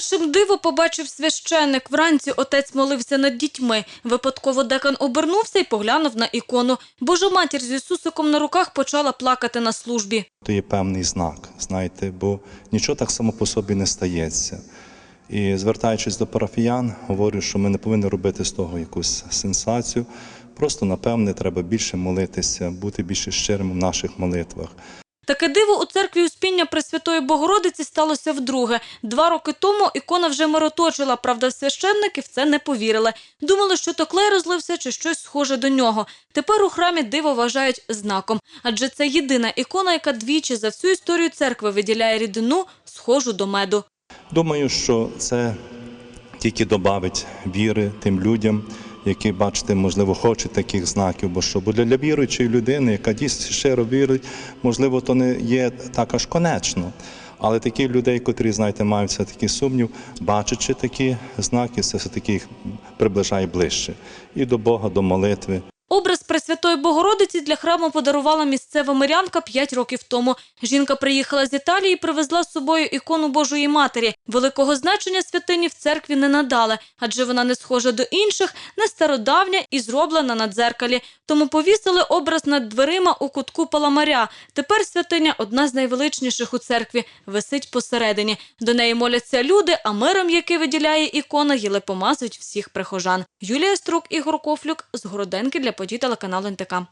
Першим диво побачив священник. Вранці отець молився над дітьми. Випадково декан обернувся і поглянув на ікону. Божа матір з Ісусиком на руках почала плакати на службі. То є певний знак, знаєте, бо нічого так само по собі не стається. І звертаючись до парафіян, говорю, що ми не повинні робити з того якусь сенсацію. Просто, напевне, треба більше молитися, бути більше щирим в наших молитвах. Таке диво у церкві Успіння Пресвятої Богородиці сталося вдруге. Два роки тому ікона вже мироточила, правда, священники в це не повірили. Думали, що то клей розлився чи щось схоже до нього. Тепер у храмі диво вважають знаком, адже це єдина ікона, яка двічі за всю історію церкви виділяє рідину, схожу до меду. Думаю, що це тільки додавить віри тим людям, які, бачите, можливо, хочуть таких знаків. Бо що бо для, віруючої людини, яка дійсно щиро вірить, можливо, то не є так аж конечно. Але такі людей, котрі, знаєте, мають все такі сумнів, бачачи такі знаки, це все таки їх приближає ближче і до Бога, до молитви. Образ Пресвятої Богородиці для храму подарувала місцева мирянка 5 років тому. Жінка приїхала з Італії і привезла з собою ікону Божої Матері. Великого значення святині в церкві не надали, адже вона не схожа до інших, не стародавня і зроблена на дзеркалі. Тому повісили образ над дверима у кутку Паламаря. Тепер святиня одна з найвеличніших у церкві, висить посередині. До неї моляться люди, а миром, який виділяє ікона, їле помазують всіх прихожан. Юлія Струк, Ігор Кофлюк з Городенки для подій телеканалу ಬಂವಂತಕಂ